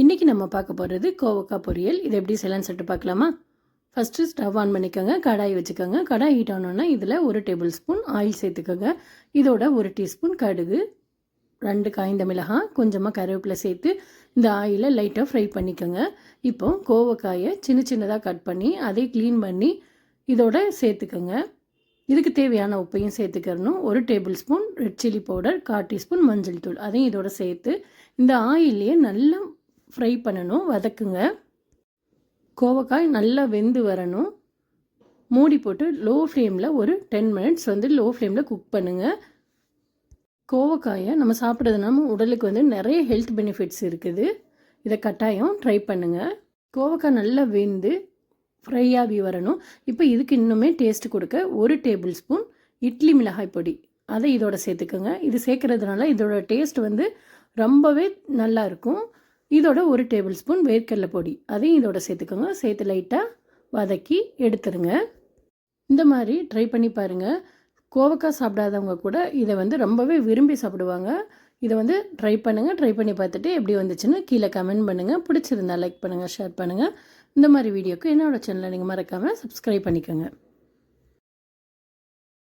இன்றைக்கி நம்ம பார்க்க போகிறது கோவக்காய் பொரியல். இது எப்படி செய்யலாம்னு சொல்லிட்டு பார்க்கலாமா? ஃபஸ்ட்டு ஸ்டவ் ஆன் பண்ணிக்கோங்க. கடாய் வச்சுக்கோங்க. கடாய் ஹீட் ஆனோன்னா இதில் ஒரு டேபிள் ஸ்பூன் ஆயில் சேர்த்துக்கோங்க. இதோட ஒரு டீஸ்பூன் கடுகு ரெண்டு காய்ந்த மிளகாய் கொஞ்சமாக கருவேப்பிலை சேர்த்து இந்த ஆயிலை லைட்டாக ஃப்ரை பண்ணிக்கோங்க. இப்போ கோவக்காயை சின்ன சின்னதாக கட் பண்ணி அதை க்ளீன் பண்ணி இதோட சேர்த்துக்கோங்க. இதுக்கு தேவையான உப்பையும் சேர்த்துக்கிறணும். ஒரு tablespoon red chilli powder கால் டீஸ்பூன் மஞ்சள் தூள் அதையும் இதோட சேர்த்து இந்த ஆயிலையே நல்லா ஃப்ரை பண்ணணும் வதக்குங்க. கோவக்காய் நல்லா வெந்து வரணும். மூடி போட்டு லோ ஃப்ளேமில் ஒரு டென் மினிட்ஸ் வந்து லோ ஃப்ளேமில் குக் பண்ணுங்கள் கோவக்காயை நம்ம சாப்பிட்றதுனால உடலுக்கு வந்து நிறைய ஹெல்த் பெனிஃபிட்ஸ் இருக்குது. இதை கட்டாயம் ட்ரை பண்ணுங்கள் கோவக்காய் நல்லா வெந்து ஃப்ரையாகி வரணும். இப்போ இதுக்கு இன்னுமே டேஸ்ட் கொடுக்க ஒரு டேபிள் ஸ்பூன் இட்லி மிளகாய் பொடி. அதை இதோட சேர்த்துக்கோங்க. இது சேர்க்குறதுனால இதோட டேஸ்ட் வந்து ரொம்பவே நல்லா இருக்கும். இதோட ஒரு டேபிள் ஸ்பூன் வேர்க்கடலை பொடி. அதையும் இதோட சேர்த்துக்கோங்க. சேர்த்து லைட்டாக வதக்கி எடுத்துருங்க. இந்த மாதிரி ட்ரை பண்ணி பாருங்கள் கோவக்காய் சாப்பிடாதவங்க கூட இதை வந்து ரொம்பவே விரும்பி சாப்பிடுவாங்க. இதை வந்து ட்ரை பண்ணுங்கள் ட்ரை பண்ணி பார்த்துட்டு எப்படி வந்துச்சுன்னு கீழே கமெண்ட் பண்ணுங்கள் பிடிச்சிருந்தா லைக் பண்ணுங்கள் ஷேர் பண்ணுங்கள் இந்த மாதிரி வீடியோக்கு என்னோடய சேனலை நீங்கள் மறக்காமல் சப்ஸ்கிரைப் பண்ணிக்கோங்க.